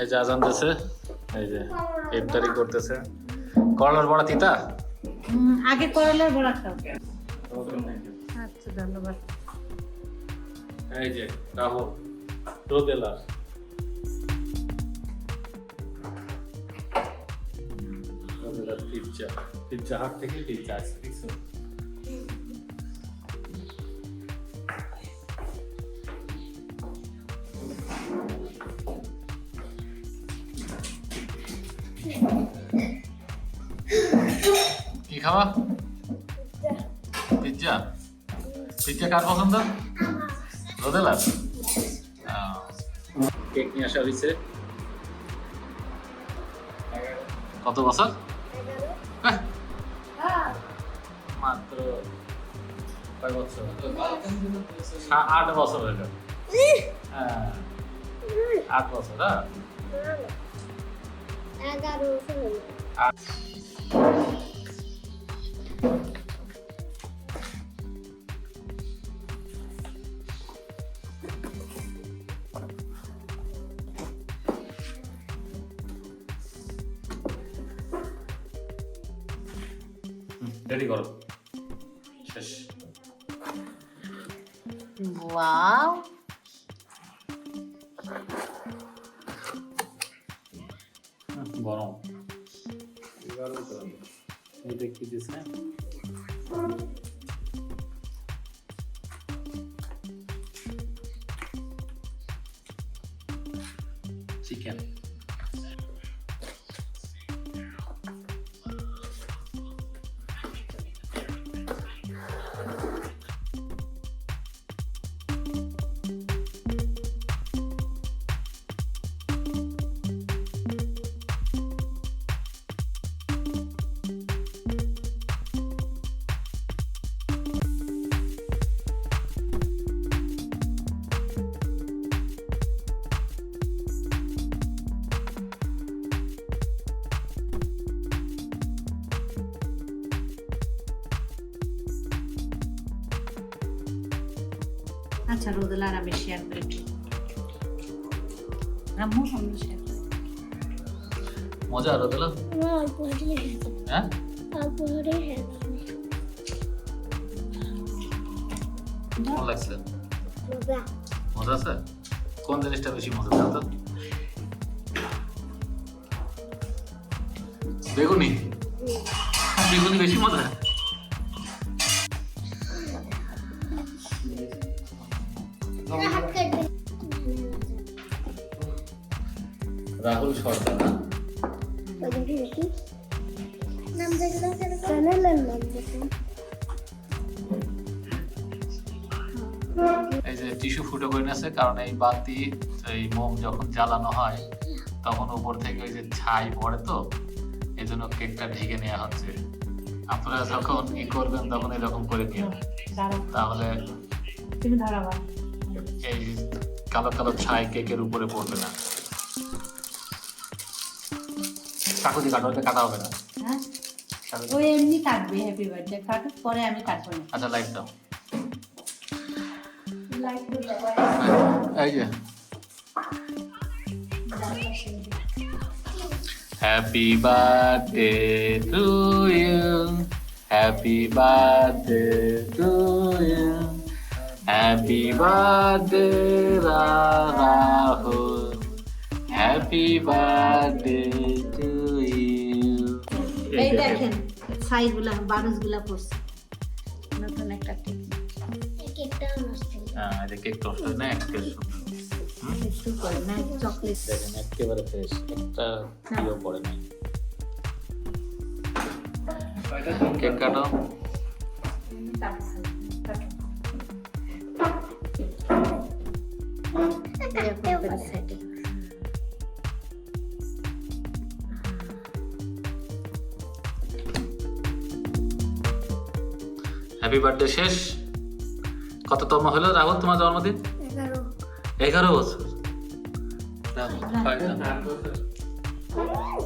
এই যে আজান দিছে এই যে ইফতারি করতেছে। করলার বড়া তিতা? আগে করলার বড়া খাও। আচ্ছা ধন্যবাদ। এই যে রাহুল রোদেলার। পিৎজা। পিৎজা হাট থেকে পিৎজা আসছে দেখছ খাওয়া? পিৎজা পিৎজা কার পছন্দ? রোদেলার? কেক নিয়ে আসা হয়েছে। কত বছর? হ্যাঁ, মাত্র কয় বছর? আট বছর হয়ে গেল। হ্যাঁ। আট বছর হ্যাঁ। এগারো ষোলো। রেডি করো। শেষ। ওয়াও গরম। গরম এটা কি দিছে আচ্ছা রোদেলার আমি শেয়ার করি আম্মু আমরা শেয়ার করি। মজা আরও দিল অল্প হলেই হয়ে? হ্যাঁ হয়ে কেমন লাগছে? মজা। মজা আছে? কোন জিনিসটা বেশি মজা দাও তো? বেগুনি। বেগুনি বেশি মজা? রাহুল সর্দার না দেখুন এই যে টিস্যু ফুটো করে নিয়েছে কারণ এই বাতি এই মোম যখন জ্বালানো হয় তখন উপর থেকে ওই যে ছাই পড়ে তো এই জন্য কেকটা ঢেকে নেওয়া হচ্ছে। আপনারা যখন ই করবেন তখন এরকম করে নিন। তাহলে এই কালো কালো ছাই কেকের উপরে পড়বে না। কাকুতি কাটো ওটা কাটা হবে না। হ্যাঁ? ওই এমনি কাটবে হ্যাপি বার্থডে কাটুক পরে আমি কাটবো না। আচ্ছা লাইট দাও। লাইক করে দাও। এই যে। Happy birthday to you happy birthday to you happy birthday Rahul happy birthday এই দেখেন ছাইগুলা বারুসগুলা পড়ছে। নতুন একটা টিপ কেকটা নষ্ট হ্যাঁ এটা কেক টস্ট না একটা সুন্দর একটু করে না চকলেট দেখেন একেবারে ফ্রেশ একটা ইয়ে পড়ে কেক কাটো। হ্যাপি বার্থডে শেষ। কততম হলো রাহুল তোমার জন্মদিন? এগারো। বছর। রাহুল, না?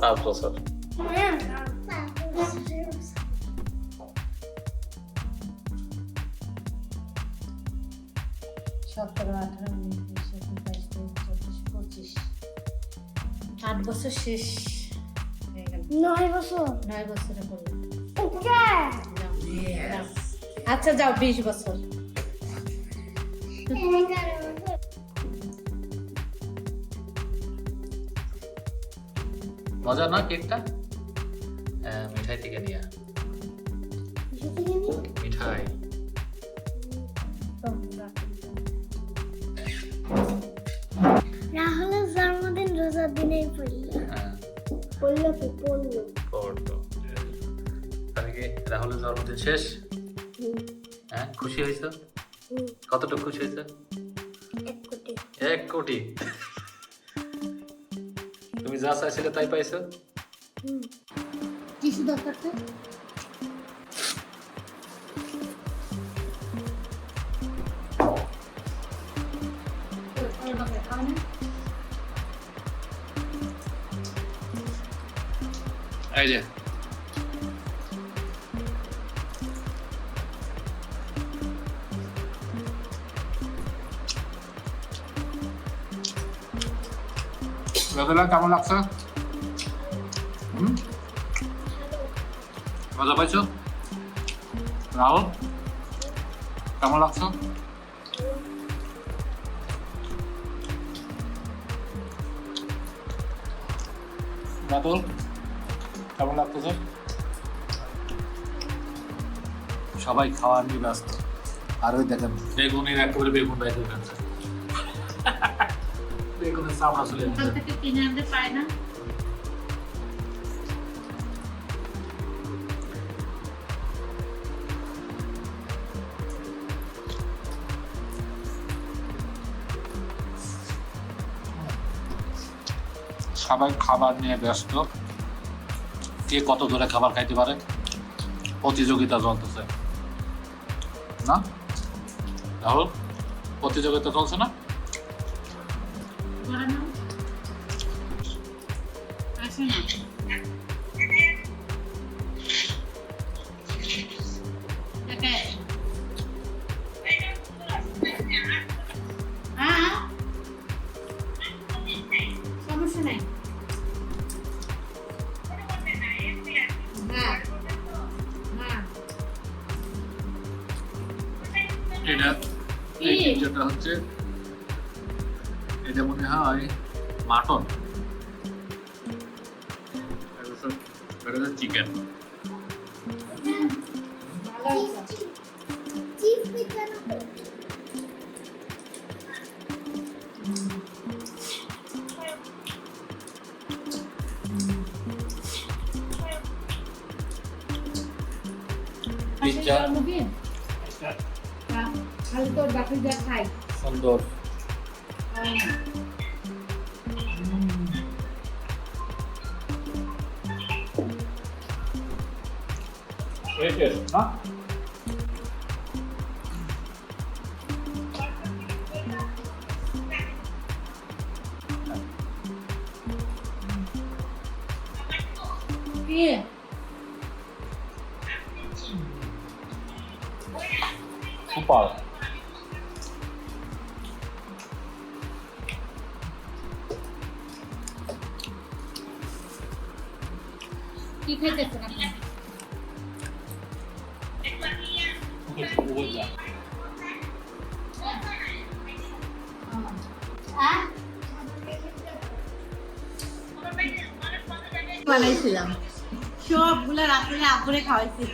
পাঁচ বছর। সতেরো আঠারো উনিশ বাইশ চব্বিশ পঁচিশ। আট বছর শেষ নয় বছর। নয় বছরে পড়ল। আচ্ছা যাও বিশ বছর। মজা না কেকটা? মিঠাই থেকে নিয়ে? মিঠাই। রাহুলের জন্মদিন রোজার দিনেই পড়ল। হ্যাঁ। পড়ল কি পড়ল। তাহলে কি রাহুলের জন্মদিন শেষ? হ্যাঁ খুশি হয়েছ? কতটুকু খুশি হয়েছে? এক কোটি। তুমি যা চাইছিলে তাই পাইছো? কিছু দরকার তো? এই যে রতলা কেমন লাগছে মজা পাইছো রাহুল কেমন লাগছো রাতুল কেমন লাগতেছে সবাই খাওয়া নিয়ে ব্যস্ত আর ওই দেখেন বেগুনের একেবারে বেগুন বাইরে চামড়া চলে যাচ্ছে থেকে কিনে আনতে পায় না? সবাই খাবার নিয়ে ব্যস্ত। কে কত দূরে খাবার খাইতে পারে? প্রতিযোগিতা চলতেছে। না? রাহুল প্রতিযোগিতা চলছে না? করে নাও আসে না একে। হ্যাঁ সমস্যা নাই হ্যাঁ হ্যাঁ এটা এই কি? যেটা হচ্ছে এটা মনে হয় মাটন। এটা চিকেন চিপ বিজ্ঞান তো। পিজ্জা জন্মদিন খালি তোর বাকি যা খাই সুন্দর না কি সুপার কি খাইতেছেন আপনি বানাইছিলাম সবগুলা রাত্রে আব্বুরে খাওয়াইছি।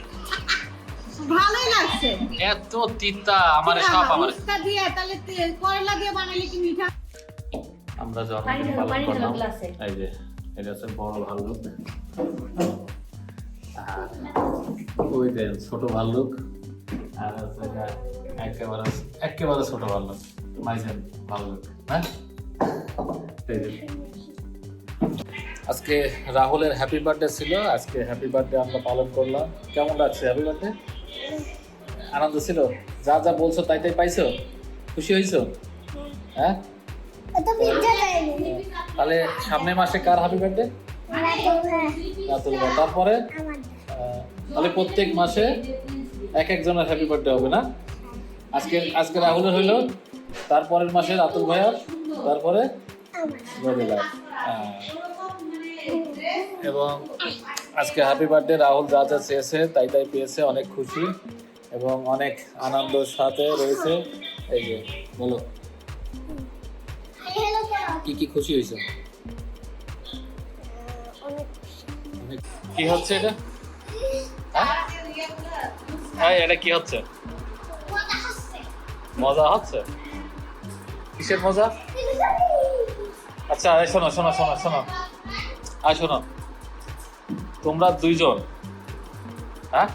ভালোই লাগছে। এত তিতা আমার সব আমার। উস্তা দিয়ে তাহলে করলা দিয়ে বানাইলে কি মিঠা? আমরা পানি পালন করলাম এই যে এটা হচ্ছে বড় ভাল্লুক। আর ওই যে ছোট ভাল্লুক। আর একেবারে একেবারে ছোট ভাল্লুক মাইজেন ভাল্লুক হ্যাঁ আজকে রাহুলের হ্যাপি বার্থডে ছিল আজকে হ্যাপি বার্থডে আমরা পালন করলাম। কেমন লাগছে? হ্যাপি বার্থডে আনন্দ ছিল? যা যা বলছো তাই তাই পাইছো? খুশি হয়েছো? হ্যাঁ? তাহলে সামনের মাসে কার হ্যাপি বার্থডে তারপরে? তাহলে প্রত্যেক মাসে এক একজনের হ্যাপি বার্থডে হবে না? আজকে আজকে রাহুলের হইল তারপরের মাসে রাতুল ভাইয়ার তারপরে রবিবার। হ্যাঁ। এবং আজকে হ্যাপি বার্থডে রাহুল যা যা চেয়েছে তাই তাই পেয়েছে অনেক খুশি এবং অনেক আনন্দের সাথে রয়েছে। এই যে বলো। কি কি খুশি হয়েছে? কি হচ্ছে এটা? হ্যাঁ এটা কি হচ্ছে? মজা হচ্ছে। কিসের মজা? আচ্ছা এই শোনো শোনো শোনো শোনো। আয় শোনো তোমরা দুইজন হ্যাঁ?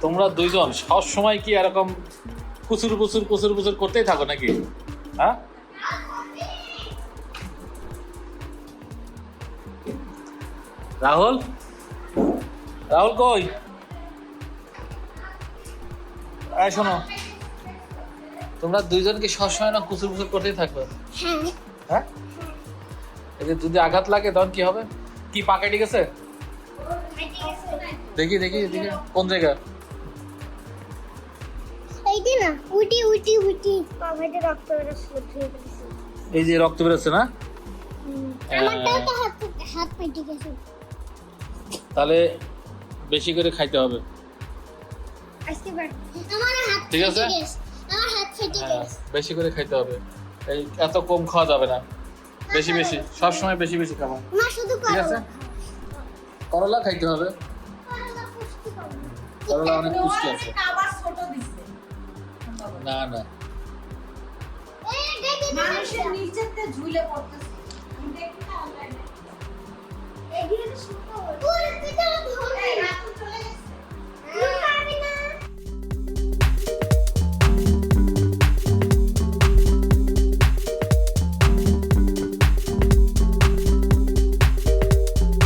তোমরা দুইজন সব সময় কি এরকম কুচুর কুচুর কুচুর কুচুর করতেই থাকো নাকি? হ্যাঁ? রাহুল? রাহুল কই? আয় শোনো। তোমরা দুইজন কি সবসময় না কুচুর কুচুর করতেই থাকবে। হ্যাঁ। হ্যাঁ? এই যে যদি আঘাত লাগে তখন কি হবে? কি পা কেটে গেছে? দেখি দেখি দেখি কোন জায়গা? এইটি না উটি উটি উটি কমেটে রক্ত বেরোচ্ছে এই যে রক্ত বেরোচ্ছে না? আমারটাও তো হাত হাত পেটে গেছে। তাহলে বেশি করে খাইতে হবে। ঠিক আছে? হ্যাঁ, বেশি করে খাইতে হবে। এই এত কম খাওয়া যাবে না। বেশি বেশি। সব সময় বেশি বেশি খাব। ঠিক আছে? করলা খাইতে হবে। করলা অনেক পুষ্টি আছে। না না। মানুষের নিচেতে ঝুলে পড়তেছে। অনলাইনে